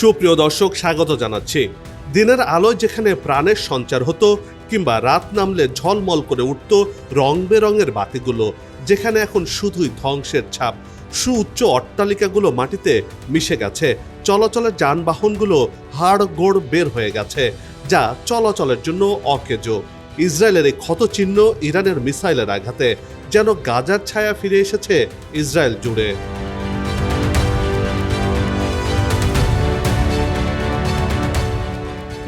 সুপ্রিয় দর্শক, স্বাগত জানাচ্ছি। দিনের আলোয় যেখানে প্রাণের সঞ্চার হতো কিংবা রাত নামলে ঝলমল করে উঠত রং বেরঙের বাতিগুলো, যেখানে এখন শুধুই ধ্বংসের ছাপ। সুউচ্চ অট্টালিকাগুলো মাটিতে মিশে গেছে। চলাচলের যানবাহনগুলো হাড় গোড় বের হয়ে গেছে, যা চলাচলের জন্য অকেজো। ইসরায়েলের এই ক্ষতচিহ্ন ইরানের মিসাইলের আঘাতে যেন গাজার ছায়া ফিরে এসেছে ইসরায়েল জুড়ে।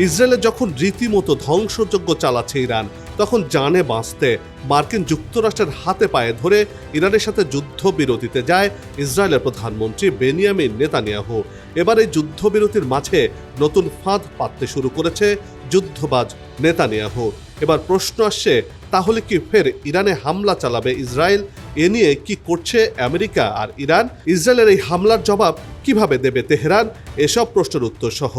ইসরায়েলে যখন রীতিমতো ধ্বংসযজ্ঞ চালাচ্ছে ইরান, তখন জানে বাঁচতে। মার্কিন যুক্তরাষ্ট্রের হাতে পায়ে ধরে ইরানের সাথে যুদ্ধবিরতিতে যায় ইসরায়েলের প্রধানমন্ত্রী বেনিয়ামিন নেতানিয়াহু। এবার এই যুদ্ধবিরতির মাঝে নতুন ফাঁদ পাততে শুরু করেছে যুদ্ধবাজ নেতানিয়াহু। এবার প্রশ্ন আসছে, তাহলে কি ফের ইরানে হামলা চালাবে ইসরায়েল? এ নিয়ে কি করছে আমেরিকা আর ইরান? ইসরায়েলের এই হামলার জবাব কীভাবে দেবে তেহরান? এসব প্রশ্নের উত্তর সহ।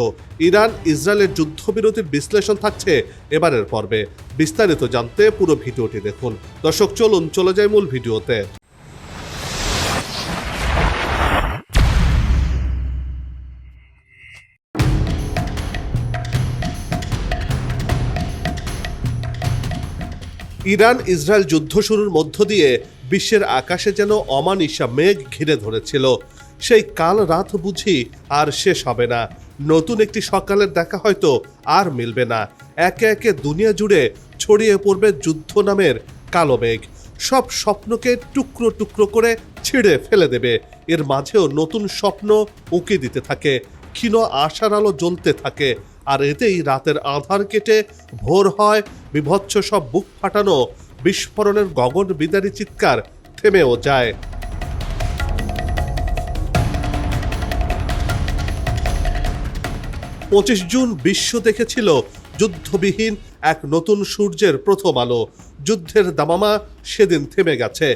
ইরান, ইসরায়েলের যুদ্ধবিরতির বিশ্লেষণ থাকছে এবারের পর্বে। বিস্তারিত জানতে পুরো ভিডিওটি দেখুন। দর্শক, চলুন, চলে যায় মূল ভিডিওতে। ইরান, ইসরায়েল যুদ্ধ শুরুর মধ্য দিয়ে বিশ্বের আকাশে যেন অমানিসা মেঘ ঘিরে ধরেছিল। সেই কাল রাত বুঝি আর শেষ হবে না। নতুন একটি সকালের দেখা হয়তো আর মিলবে না। একে একে দুনিয়া জুড়ে ছড়িয়ে পড়বে যুদ্ধ নামের কালো মেঘ। সব স্বপ্নকে টুকরো টুকরো করে ছিঁড়ে ফেলে দেবে। এর মাঝেও নতুন স্বপ্ন উঁকি দিতে থাকে, ক্ষীণ আশার আলো জ্বলতে থাকে, আর এতেই রাতের আধার কেটে ভোর হয়, বিভৎস সব বুক ফাটানো বিস্ফোরণের গগন বিদারী চিৎকার থেমেও যায়। পঁচিশ জুন বিশ্ব দেখেছিল যুদ্ধবিহীন এক নতুন সূর্যের প্রথম আলো। যুদ্ধের দামামা সেদিন থেমে গেছে।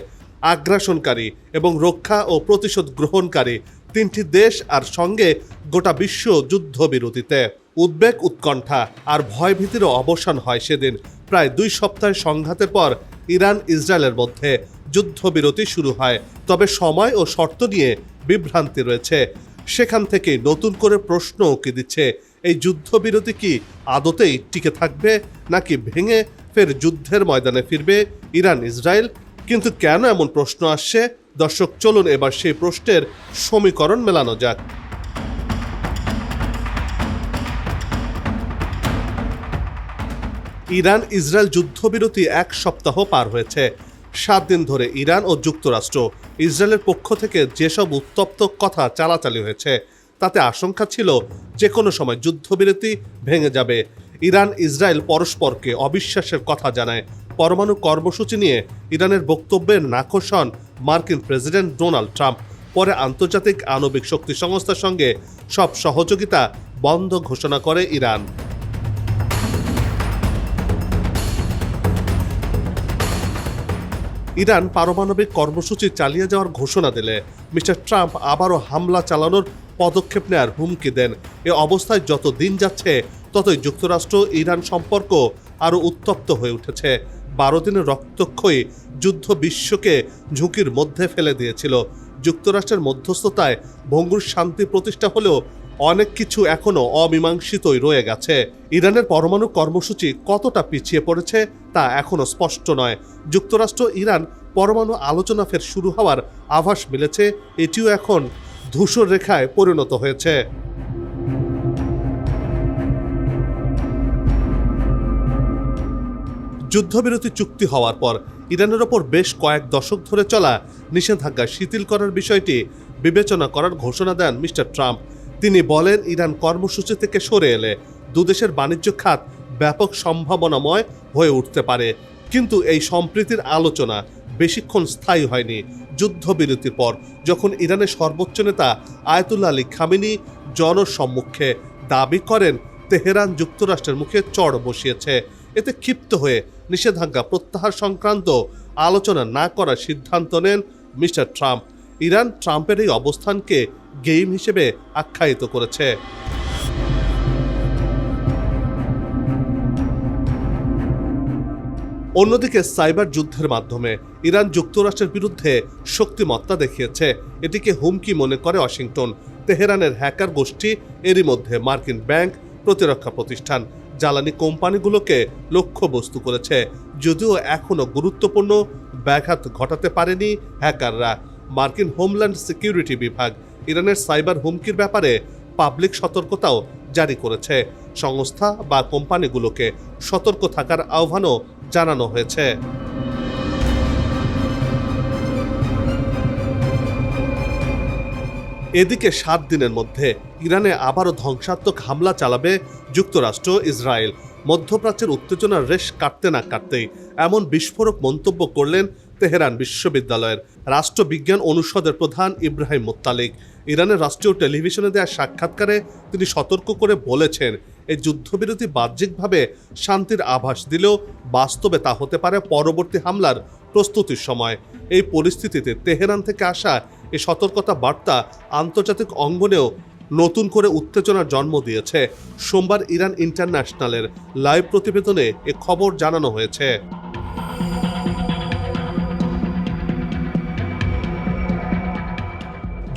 আগ্রাসনকারী এবং রক্ষা ও প্রতিশোধ গ্রহণকারী তিনটি দেশ আর সঙ্গে গোটা বিশ্ব যুদ্ধবিরতিতে। উদ্বেগ, উৎকণ্ঠা আর ভয়ভীতিরও অবসান হয় সেদিন। প্রায় দুই সপ্তাহের সংঘাতের পর ইরান, ইসরায়েলের মধ্যে যুদ্ধবিরতি শুরু হয়। তবে সময় ও শর্ত নিয়ে বিভ্রান্তি রয়েছে। সেখান থেকে নতুন করে প্রশ্ন উকি দিচ্ছে, এই যুদ্ধবিরতি কি আদতেই টিকে থাকবে নাকি ভেঙে ফের যুদ্ধের ময়দানে ফিরবে ইরান, ইসরায়েল? কিন্তু কেন এমন প্রশ্ন আসছে? দর্শক, চলুন এবার সেই প্রশ্নের সমীকরণ মেলানো যাক। ইরান ইসরায়েল যুদ্ধবিরতি এক সপ্তাহ পার হয়েছে। সাত দিন ধরে ইরান ও যুক্তরাষ্ট্র ইসরায়েলের পক্ষ থেকে যেসব উত্তপ্ত কথা চালাচালি হয়েছে, তাতে আশঙ্কা ছিল যে কোনো সময় যুদ্ধবিরতি ভেঙে যাবে। ইরান ইসরায়েল পরস্পরকে অবিশ্বাসের কথা জানায়। পরমাণু কর্মসূচি নিয়ে ইরানের বক্তব্যের নাকশ হন মার্কিন প্রেসিডেন্ট ডোনাল্ড ট্রাম্প। পরে আন্তর্জাতিক আণবিক শক্তি সংস্থার সঙ্গে সব সহযোগিতা বন্ধ ঘোষণা করে ইরান। ইরান পারমাণবিক কর্মসূচি চালিয়ে যাওয়ার ঘোষণা দিলে মিস্টার ট্রাম্প আবারও হামলা চালানোর পদক্ষেপ নেয়ার হুমকি দেন। এ অবস্থায় যত দিন যাচ্ছে, ততই যুক্তরাষ্ট্র ইরান সম্পর্ক আরও উত্তপ্ত হয়ে উঠেছে। বারো দিনের রক্তক্ষয়ী যুদ্ধ বিশ্বকে ঝুঁকির মধ্যে ফেলে দিয়েছিল। যুক্তরাষ্ট্রের মধ্যস্থতায় ভঙ্গুর শান্তি প্রতিষ্ঠা হলেও অনেক কিছু এখনও অমীমাংসিতই রয়ে গেছে। ইরানের পরমাণু কর্মসূচি কতটা পিছিয়ে পড়েছে তা এখনও স্পষ্ট নয়। যুক্তরাষ্ট্র, ইরান পরমাণু আলোচনা ফের শুরু হওয়ার আভাস মিলেছে, এটিও এখন ধূসর রেখায় পরিণত হয়েছে। যুদ্ধবিরতি চুক্তি হওয়ার পর ইরানের ওপর বেশ কয়েক দশক ধরে চলা নিষেধাজ্ঞা শিথিল করার বিষয়টি বিবেচনা করার ঘোষণা দেন মিস্টার ট্রাম্প। তিনি বলেন, ইরান কর্মসূচি থেকে সরে এলে দুদেশের বাণিজ্য খাত ব্যাপক সম্ভাবনাময় হয়ে উঠতে পারে। কিন্তু এই সম্প্রীতির আলোচনা বেশিক্ষণ স্থায়ী হয়নি যুদ্ধবিরতির পর, যখন ইরানের সর্বোচ্চ নেতা আয়তুল্লাহ আলী খামিনি জনসম্মুখে দাবি করেন, তেহরান যুক্তরাষ্ট্রের মুখে চড় বসিয়েছে। এতে ক্ষিপ্ত হয়ে নিষেধাজ্ঞা প্রত্যাহার সংক্রান্ত আলোচনা না করার সিদ্ধান্ত নেন মিস্টার ট্রাম্প। ইরান ট্রাম্পের এই অবস্থানকে গেম হিসেবে আখ্যায়িত করেছে। অন্যদিকে সাইবার যুদ্ধের মাধ্যমে ইরান যুক্তরাষ্ট্রের বিরুদ্ধে শক্তিমত্তা দেখিয়েছে। এটিকে হুমকি মনে করে ওয়াশিংটন। তেহরানের হ্যাকার গোষ্ঠী, এরই মধ্যে মার্কিন ব্যাংক, প্রতিরক্ষা প্রতিষ্ঠান, জ্বালানি কোম্পানিগুলোকে লক্ষ্যবস্তু করেছে। যদিও এখনও গুরুত্বপূর্ণ ব্যাঘাত ঘটাতে পারেনি হ্যাকাররা। মার্কিন হোমল্যান্ড সিকিউরিটি বিভাগ ইরানের সাইবার হুমকির ব্যাপারে পাবলিক সতর্কতাও জারি করেছে। সংস্থা বা কোম্পানিগুলোকে সতর্ক থাকার আহ্বানও জানানো হয়েছে। এদিকে সাত দিনের মধ্যে ইরানে আবারও ধ্বংসাত্মক হামলা চালাবে যুক্তরাষ্ট্র, ইসরায়েল। মধ্যপ্রাচ্যের উত্তেজনার রেশ কাটতে না কাটতেই এমন বিস্ফোরক মন্তব্য করলেন তেহরান বিশ্ববিদ্যালয়ের রাষ্ট্রবিজ্ঞান অনুষদের প্রধান ইব্রাহিম মোত্তালিক। ইরানের রাষ্ট্রীয় টেলিভিশনে দেওয়া সাক্ষাৎকারে তিনি সতর্ক করে বলেছেন, এই যুদ্ধবিরতি বাহ্যিকভাবে শান্তির আভাস দিলেও বাস্তবে তা হতে পারে পরবর্তী হামলার প্রস্তুতির সময়। এই পরিস্থিতিতে তেহরান থেকে আসা এই সতর্কতা বার্তা আন্তর্জাতিক অঙ্গনেও নতুন করে উত্তেজনার জন্ম দিয়েছে। সোমবার ইরান ইন্টারন্যাশনালের লাইভ প্রতিবেদনে এ খবর জানানো হয়েছে।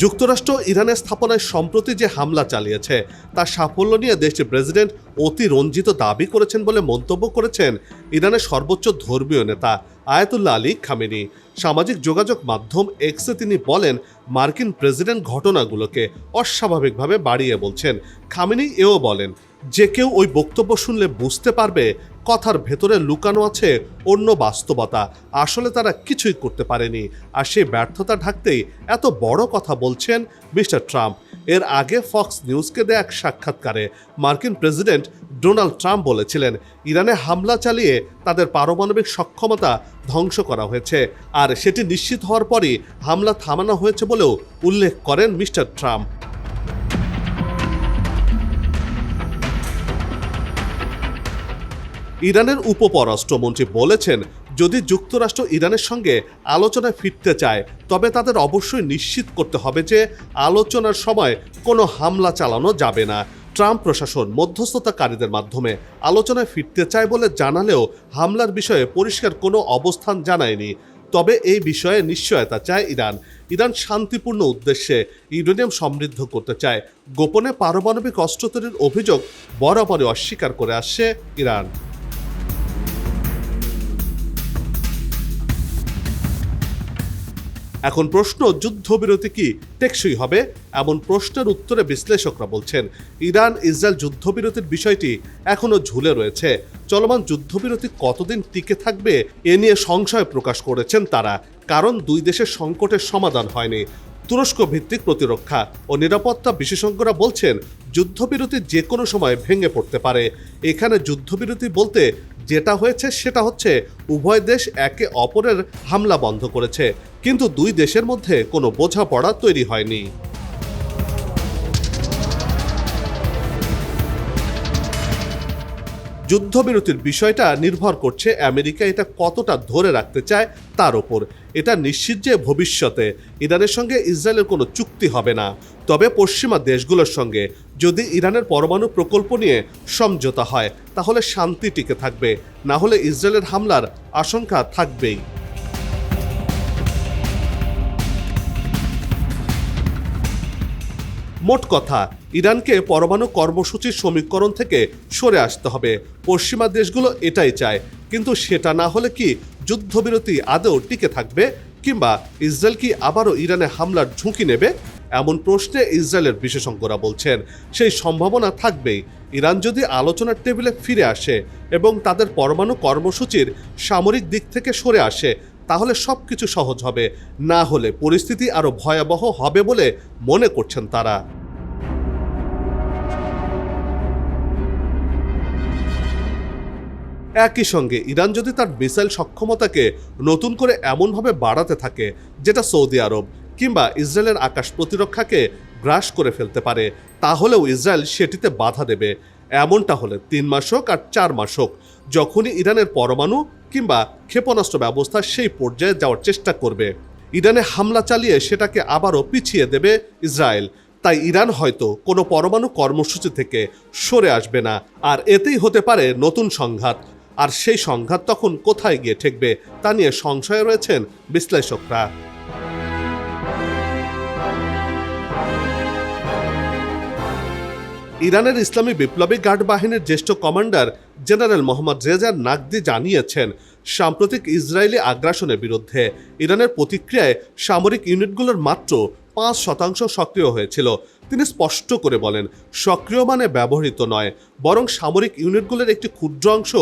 যুক্তরাষ্ট্র ইরানের স্থাপনায় সম্প্রতি যে হামলা চালিয়েছে তার সাফল্য নিয়ে দেশটির প্রেসিডেন্ট অতি রঞ্জিত দাবি করেছেন বলে মন্তব্য করেছেন ইরানের সর্বোচ্চ ধর্মীয় নেতা আয়াতুল্লাহ আলী খামেনি। সামাজিক যোগাযোগ মাধ্যম এক্সে তিনি বলেন, মার্কিন প্রেসিডেন্ট ঘটনাগুলোকে অস্বাভাবিকভাবে বাড়িয়ে বলছেন। খামেনি এও বলেন যে কেউ ওই বক্তব্য শুনলে বুঝতে পারবে কথার ভেতরে লুকানো আছে অন্য বাস্তবতা। আসলে তারা কিছুই করতে পারেনি। আর সেই ব্যর্থতা ঢাকতেই এত বড় কথা বলছেন মিস্টার ট্রাম্প। এর আগে ফক্স নিউজকে দেয়া এক সাক্ষাৎকারে মার্কিন প্রেসিডেন্ট ডোনাল্ড ট্রাম্প বলেছিলেন, ইরানে হামলা চালিয়ে তাদের পারমাণবিক সক্ষমতা ধ্বংস করা হয়েছে। আর সেটি নিশ্চিত হওয়ার পরই হামলা থামানো হয়েছে বলেও উল্লেখ করেন মিস্টার ট্রাম্প। ইরানের উপপররাষ্ট্রমন্ত্রী বলেছেন, যদি যুক্তরাষ্ট্র ইরানের সঙ্গে আলোচনায় ফিরতে চায়, তবে তাদের অবশ্যই নিশ্চিত করতে হবে যে আলোচনার সময় কোনো হামলা চালানো যাবে না। ট্রাম্প প্রশাসন মধ্যস্থতাকারীদের মাধ্যমে আলোচনায় ফিরতে চায় বলে জানালেও হামলার বিষয়ে পরিষ্কার কোনো অবস্থান জানায়নি। তবে এই বিষয়ে নিশ্চয়তা চায় ইরান। ইরান শান্তিপূর্ণ উদ্দেশ্যে ইউরেনিয়াম সমৃদ্ধ করতে চায়। গোপনে পারমাণবিক অস্ত্র তৈরির অভিযোগ বরাবরই অস্বীকার করে আসছে ইরান। এখন প্রশ্ন, যুদ্ধবিরতি কি টেকসই হবে? এমন প্রশ্নের উত্তরে বিশ্লেষকরা বলছেন, ইরান ইসরায়েল যুদ্ধবিরতির বিষয়টি এখনও ঝুলে রয়েছে। চলমান যুদ্ধবিরতি কতদিন টিকে থাকবে এ নিয়ে সংশয় প্রকাশ করেছেন তারা, কারণ দুই দেশের সংকটের সমাধান হয়নি। তুরস্ক ভিত্তিক প্রতিরক্ষা ও নিরাপত্তা বিশেষজ্ঞরা বলছেন, যুদ্ধবিরতি যে কোনো সময় ভেঙে পড়তে পারে। এখানে যুদ্ধবিরতি বলতে যেটা হয়েছে সেটা হচ্ছে উভয় দেশ একে অপরের হামলা বন্ধ করেছে, কিন্তু দুই দেশের মধ্যে কোনো বোঝাপড়া তৈরি হয়নি। যুদ্ধবিরতির বিষয়টা নির্ভর করছে আমেরিকা এটা কতটা ধরে রাখতে চায় তার ওপর। এটা নিশ্চিত যে ভবিষ্যতে ইরানের সঙ্গে ইসরায়েলের কোনো চুক্তি হবে না। তবে পশ্চিমা দেশগুলোর সঙ্গে যদি ইরানের পরমাণু প্রকল্প নিয়ে সমঝোতা হয়, তাহলে শান্তি টিকে থাকবে। না হলে ইসরায়েলের হামলার আশঙ্কা থাকবেই। মোট কথা, ইরানকে পরমাণু কর্মসূচির সমীকরণ থেকে সরে আসতে হবে। পশ্চিমা দেশগুলো এটাই চায়, কিন্তু সেটা না হলে কি যুদ্ধবিরতি আদৌ টিকে থাকবে কিংবা ইসরায়েল কি আবারও ইরানে হামলার ঝুঁকি নেবে? এমন প্রশ্নে ইসরায়েলের বিশেষজ্ঞরা বলছেন, সেই সম্ভাবনা থাকবেই। ইরান যদি আলোচনার টেবিলে ফিরে আসে এবং তাদের পরমাণু কর্মসূচির সামরিক দিক থেকে সরে আসে, তাহলে সব কিছু সহজ হবে। না হলে পরিস্থিতি আরও ভয়াবহ হবে বলে মনে করছেন তারা। একই সঙ্গে ইরান যদি তার মিসাইল সক্ষমতাকে নতুন করে এমনভাবে বাড়াতে থাকে, যেটা সৌদি আরব কিংবা ইসরায়েলের আকাশ প্রতিরক্ষাকে গ্রাস করে ফেলতে পারে, তাহলেও ইসরায়েল সেটিতে বাধা দেবে। এমনটা হলে তিন মাস হোক আর চার মাস হোক, যখনই ইরানের পরমাণু কিংবা ক্ষেপণাস্ত্র ব্যবস্থা সেই পর্যায়ে যাওয়ার চেষ্টা করবে। ইরানে হামলা চালিয়ে সেটাকে আবারও পিছিয়ে দেবে ইসরায়েল। তাই ইরান হয়তো কোনো পরমাণু কর্মসূচি থেকে সরে আসবে না, আর এতেই হতে পারে নতুন সংঘাত। আর সেই সংঘাত তখন কোথায় গিয়ে ঠেকবে তা নিয়ে সংশয়ে রয়েছেন বিশ্লেষকরা। ইরানের ইসলামী বিপ্লবী গার্ড বাহিনীর জ্যেষ্ঠ কমান্ডার জেনারেল মোহাম্মদ রেজার নাকদি জানিয়েছেন, সাম্প্রতিক ইসরায়েলি আগ্রাসনের বিরুদ্ধে ইরানের প্রতিক্রিয়ায় সামরিক ইউনিটগুলোর মাত্র পাঁচ শতাংশ সক্রিয় হয়েছিল। তিনি স্পষ্ট করে বলেন, সক্রিয় মানে ব্যবহৃত নয়, বরং সামরিক ইউনিটগুলোর একটি ক্ষুদ্র অংশ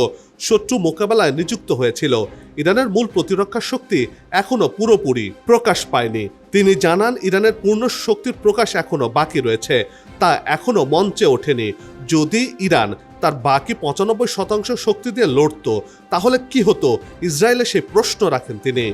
শত্রু মোকাবেলায় নিযুক্ত হয়েছিল। ইরানের মূল প্রতিরক্ষা শক্তি এখনও পুরোপুরি প্রকাশ পায়নি। তিনি জানান, ইরানের পূর্ণ শক্তির প্রকাশ এখনও বাকি রয়েছে, তা এখনও মঞ্চে ওঠেনি। যদি ইরান তার বাকি পঁচানব্বই শতাংশ শক্তি দিয়ে লড়ত, তাহলে কি হতো? ইসরায়েলে সেই প্রশ্ন রাখেন তিনি।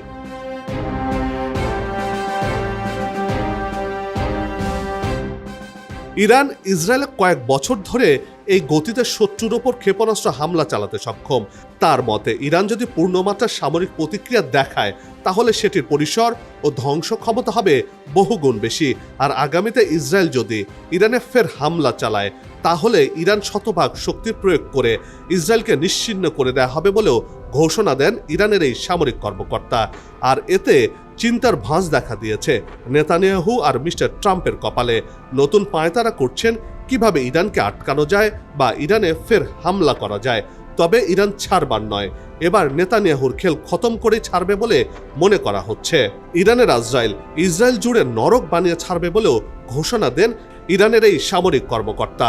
ইরান, ইসরায়েলে কয়েক বছর ধরে এই গতিতে শত্রুর ওপর ক্ষেপণাস্ত্র হামলা চালাতে সক্ষম। তার মতে, ইরান যদি পূর্ণমাত্রার সামরিক প্রতিক্রিয়া দেখায়, তাহলে সেটির পরিসর ও ধ্বংস ক্ষমতা হবে বহুগুণ বেশি। আর আগামীতে ইসরায়েল যদি ইরানে ফের হামলা চালায়, তাহলে ইরান শতভাগ শক্তির প্রয়োগ করে ইসরায়েলকে নিশ্চিহ্ন করে দেওয়া হবে বলেও ঘোষণা দেন ইরানের এই সামরিক কর্মকর্তা। আর এতে চিন্তার ভাঁজ দেখা দিয়েছে নেতানিয়াহু আর মিস্টার ট্রাম্পের কপালে। নতুন পায়তারা করছেন কীভাবে ইরানকে আটকানো যায় বা ইরানে ফের হামলা করা যায়, তবে ইরান ছাড়বার নয়। এবার নেতানিয়াহুর খেল খতম করে ছাড়বে বলে মনে করা হচ্ছে। ইরানের আজরাইল ইসরায়েল জুড়ে নরক বানিয়ে ছাড়বে বলেও ঘোষণা দেন ইরানের এই সামরিক কর্মকর্তা।